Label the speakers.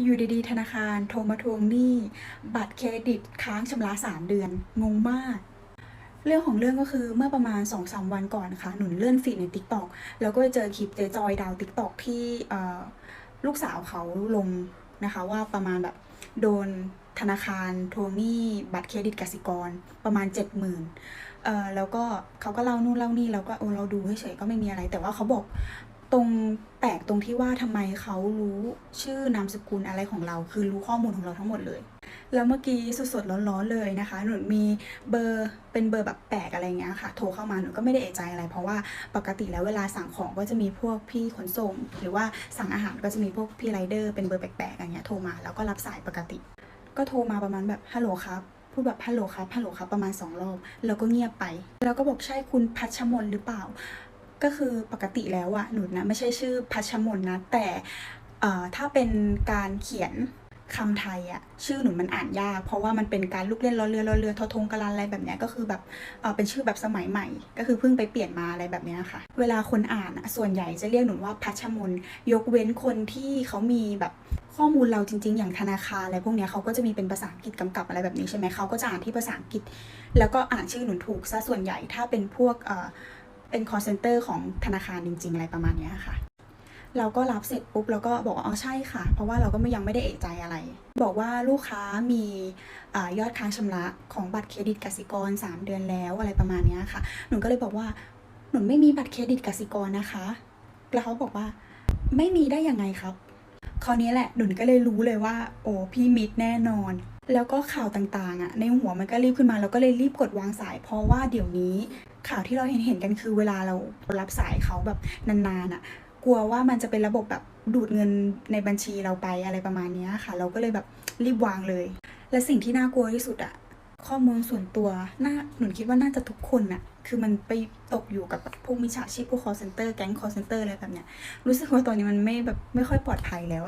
Speaker 1: อยู่ดีๆ ธนาคารโทรมาทวงหนี้ บัตรเครดิตค้างชำระ 3 เดือน งงมาก เรื่องของเรื่องก็คือเมื่อประมาณ 2-3 วันก่อนนะคะ หนุนเลื่อนฟีดใน Tik t o อกแล้วก็เจอคลิปเจจอยดาว Tik t o อกที่ลูกสาวเขาลงนะคะว่าประมาณแบบโดนธนาคารทวงหนี้บัตรเครดิตกสิกรประมาณ 70,000เอ่อแล้วก็เขาก็เล่านู่นเล่านี่แล้วก็เออเราดูเฉยๆก็ไม่มีอะไร แต่ว่าเขาบอก ตรงแปลกตรงที่ว่าทำไมเขารู้ชื่อนามสกุลอะไรของเรา คือรู้ข้อมูลของเราทั้งหมดเลย แล้วเมื่อกี้สดๆร้อนๆเลยนะคะ หนูมีเบอร์เป็นเบอร์แบบแปลกอะไรเงี้ยค่ะ โทรเข้ามาหนูก็ไม่ได้เอะใจอะไร เพราะว่าปกติแล้วเวลาสั่งของก็จะมีพวกพี่ขนส่ง หรือว่าสั่งอาหารก็จะมีพวกพี่ไรเดอร์เป็นเบอร์แปลกๆอย่างเงี้ยโทรมาแล้วก็รับสายปกติ ก็โทรมาประมาณแบบฮัลโหลครับพูดแบบฮัลโหลครับฮัลโหลครับประมาณสองรอบ แล้วก็เงียบไป แล้วก็บอกใช่คุณพัชมนหรือเปล่า ก็คือปกติแล้วอะหนูนะไม่ใช่ชื่อพัชมนนะ แต่ถ้าเป็นการเขียนคำไทยอะชื่อหนูมันอ่านยาก เพราะว่ามันเป็นการลูกเล่นล้อเรือล้อเรือทอทงกะลันอะไรแบบนี้ก็คือแบบเออเป็นชื่อแบบสมัยใหม่ ก็คือเพิ่งไปเปลี่ยนมาอะไรแบบนี้ค่ะ เวลาคนอ่านอะส่วนใหญ่จะเรียกหนูว่าพัชมนยกเว้นคนที่เขามีแบบข้อมูลเราจริง ๆ อย่างธนาคารอะไรพวกนี้เขาก็จะมีเป็นภาษาอังกฤษกำกับอะไรแบบนี้ใช่ไหมเขาก็จะอ่านที่ภาษาอังกฤษ แล้วก็อ่านชื่อหนูถูกซะส่วนใหญ่ถ้าเป็นพวกเอ่อ เป็น call center ของธนาคารจริง ๆ อะไรประมาณนี้ค่ะ เราก็รับเสร็จปุ๊บเราก็บอกว่าอ๋อใช่ค่ะ เพราะว่าเราก็ไม่ยังไม่ได้เอะใจอะไร บอกว่าลูกค้ามีอยอดค้างชำระของบัตรเครดิตกสิกร 3 เดือนแล้วอะไรประมาณนี้ค่ะ หนูก็เลยบอกว่าหนูไม่มีบัตรเครดิตกสิกรนะคะ แล้วเขาบอกว่าไม่มีได้ยังไงครับคราวนี้แหละหนูก็เลยรู้เลยว่า โอ้พี่มิดแน่นอน แล้วก็ข่าวต่างๆอะในหัวมันก็รีบขึ้นมาเราก็เลยรีบกดวางสาย เพราะว่าเดี๋ยวนี้ ข่าวที่เราเห็นเห็นกันคือเวลาเรารับสายเขาแบบนานๆอะ กลัวว่ามันจะเป็นระบบแบบดูดเงินในบัญชีเราไปอะไรประมาณนี้ค่ะ เราก็เลยแบบรีบวางเลย และสิ่งที่น่ากลัวที่สุดอะข้อมูลส่วนตัวน่าหนูคิดว่าน่าจะทุกคนน่ะ คือมันไปตกอยู่กับพวกมิจฉาชีพพวก call center แก๊ง call center อะไรแบบเนี้ย รู้สึกว่าตอนนี้มันไม่แบบไม่ค่อยปลอดภัยแล้ว